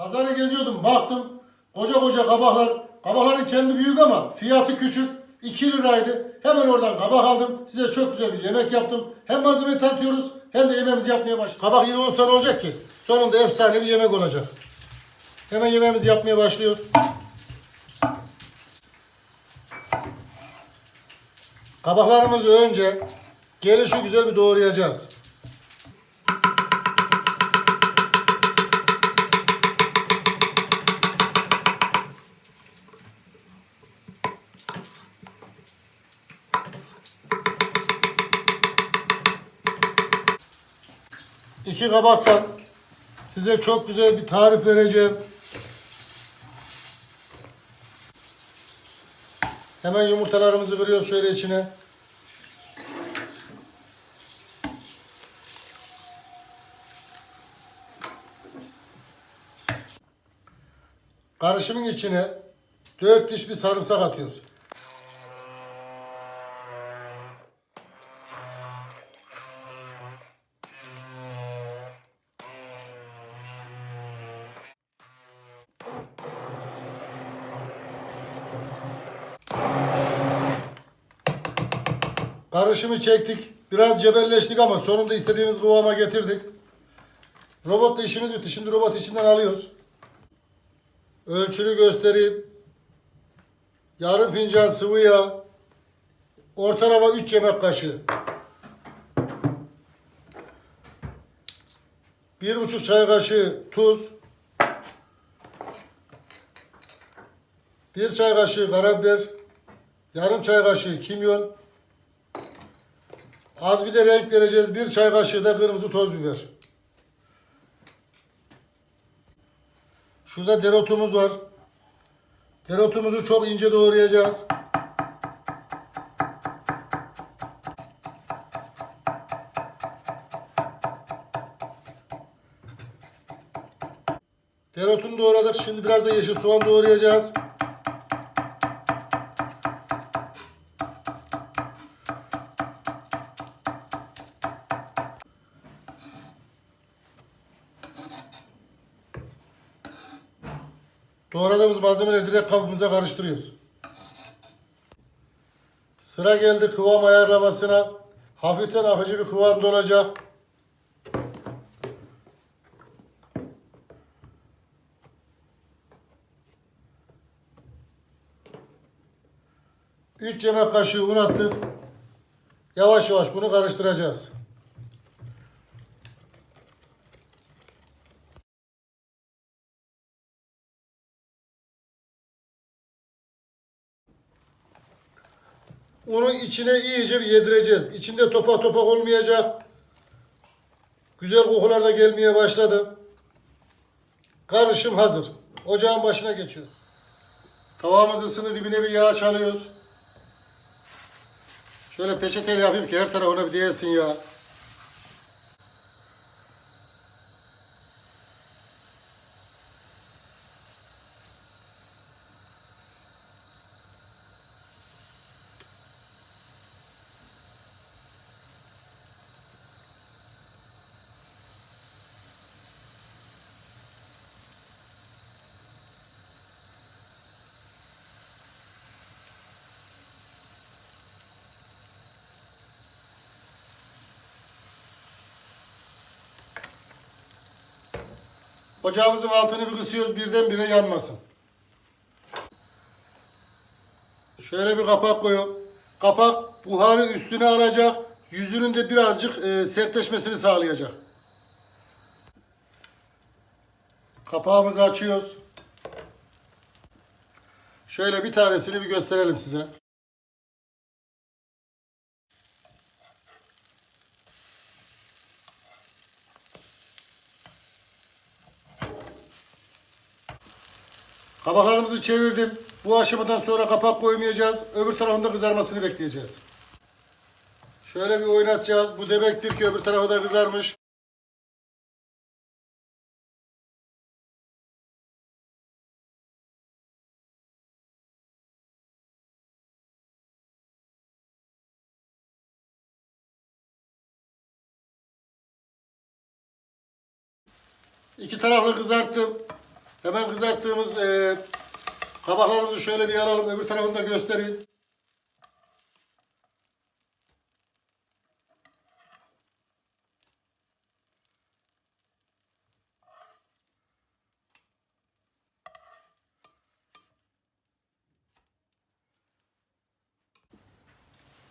Pazarı geziyordum baktım koca koca kabaklar. Kabakların kendi büyük ama fiyatı küçük. 2 liraydı. Hemen oradan kabak aldım. Size çok güzel bir yemek yaptım. Hem malzeme tanıtıyoruz hem de yemeğimizi yapmaya başladık. Kabak yine 10 sene olacak ki. Sonunda efsane bir yemek olacak. Hemen yemeğimizi yapmaya başlıyoruz. Kabaklarımızı önce gelişi güzel bir doğrayacağız. İki kabaktan size çok güzel bir tarif vereceğim. Hemen yumurtalarımızı kırıyoruz şöyle içine. Karışımın içine dört diş bir sarımsak atıyoruz. Karışımı çektik. Biraz cebelleştik ama sonunda istediğimiz kıvama getirdik. Robotla işimiz bitti. Şimdi robot içinden alıyoruz. Ölçülü göstereyim. Yarım fincan sıvı yağ. Ortalama 3 yemek kaşığı. Bir buçuk çay kaşığı tuz. Bir çay kaşığı karabiber. Yarım çay kaşığı kimyon. Az bir de renk vereceğiz. Bir çay kaşığı da kırmızı toz biber. Şurada dereotumuz var. Dereotumuzu çok ince doğrayacağız. Dereotunu doğradık. Şimdi biraz da yeşil soğan doğrayacağız. Doğradığımız malzemeleri direkt kabımıza karıştırıyoruz. Sıra geldi kıvam ayarlamasına. Hafiften akıcı bir kıvamda olacak. Üç yemek kaşığı un attık. Yavaş yavaş bunu karıştıracağız. Onu içine iyice bir yedireceğiz. İçinde topak topak olmayacak. Güzel kokular da gelmeye başladı. Karışım hazır. Ocağın başına geçiyoruz. Tavamız ısını dibine bir yağ çalıyoruz. Şöyle peçeteyle yapayım ki her tarafına bir değsin ya. Ocağımızın altını bir kısıyoruz birdenbire yanmasın. Şöyle bir kapak koyuyorum. Kapak buharı üstüne alacak. Yüzünün de birazcık e, sertleşmesini sağlayacak. Kapağımızı açıyoruz. Şöyle bir tanesini bir gösterelim size. Kabaklarımızı çevirdim. Bu aşamadan sonra kapak koymayacağız. Öbür tarafında kızarmasını bekleyeceğiz. Şöyle bir oynatacağız. Bu demektir ki öbür tarafı da kızarmış. İki taraflı kızarttım. Hemen kızarttığımız e, kabaklarımızı şöyle bir alalım. Öbür tarafını da göstereyim.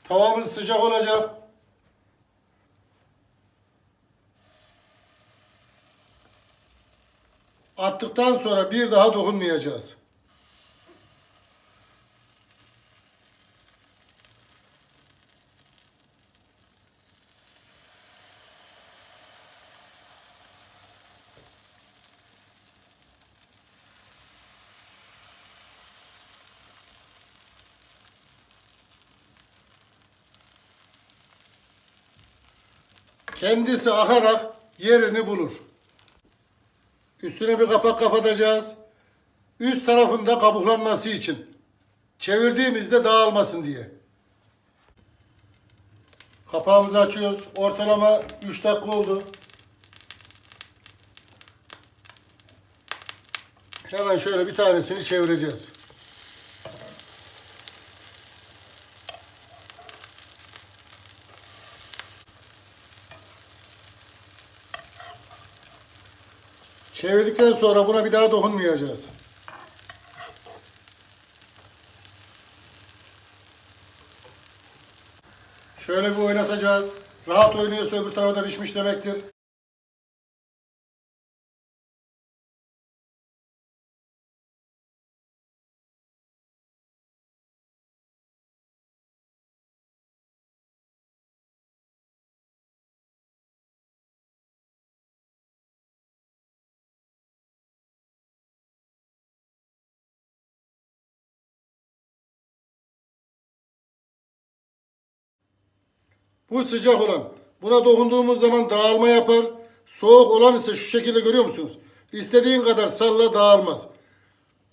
Tavamız sıcak olacak. Attıktan sonra bir daha dokunmayacağız. Kendisi akarak yerini bulur. Üstüne bir kapak kapatacağız. Üst tarafında kabuklanması için. Çevirdiğimizde dağılmasın diye. Kapağımızı açıyoruz. Ortalama 3 dakika oldu. Hemen şöyle bir tanesini çevireceğiz. Çevirdikten sonra buna bir daha dokunmayacağız. Şöyle bir oynatacağız. Rahat oynuyorsa öbür tarafa da pişmiş demektir. Bu sıcak olan. Buna dokunduğumuz zaman dağılma yapar. Soğuk olan ise şu şekilde görüyor musunuz? İstediğin kadar salla dağılmaz.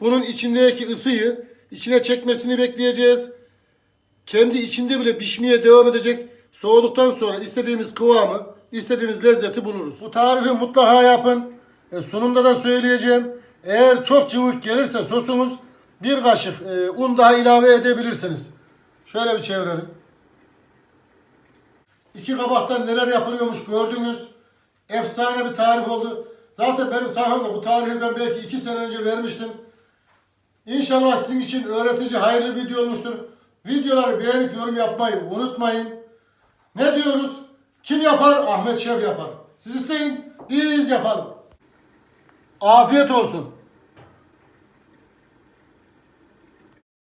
Bunun içindeki ısıyı içine çekmesini bekleyeceğiz. Kendi içinde bile pişmeye devam edecek. Soğuduktan sonra istediğimiz kıvamı, istediğimiz lezzeti buluruz. Bu tarifi mutlaka yapın. E, sunumda da söyleyeceğim. Eğer çok cıvık gelirse sosunuz bir kaşık e, un daha ilave edebilirsiniz. Şöyle bir çevirelim. İki kabaktan neler yapılıyormuş gördünüz. Efsane bir tarif oldu. Zaten benim sayfamda bu tarifi ben belki iki sene önce vermiştim. İnşallah sizin için öğretici, hayırlı video olmuştur. Videoları beğenip yorum yapmayı unutmayın. Ne diyoruz? Kim yapar? Ahmet Şef yapar. Siz isteyin, biz yapalım. Afiyet olsun.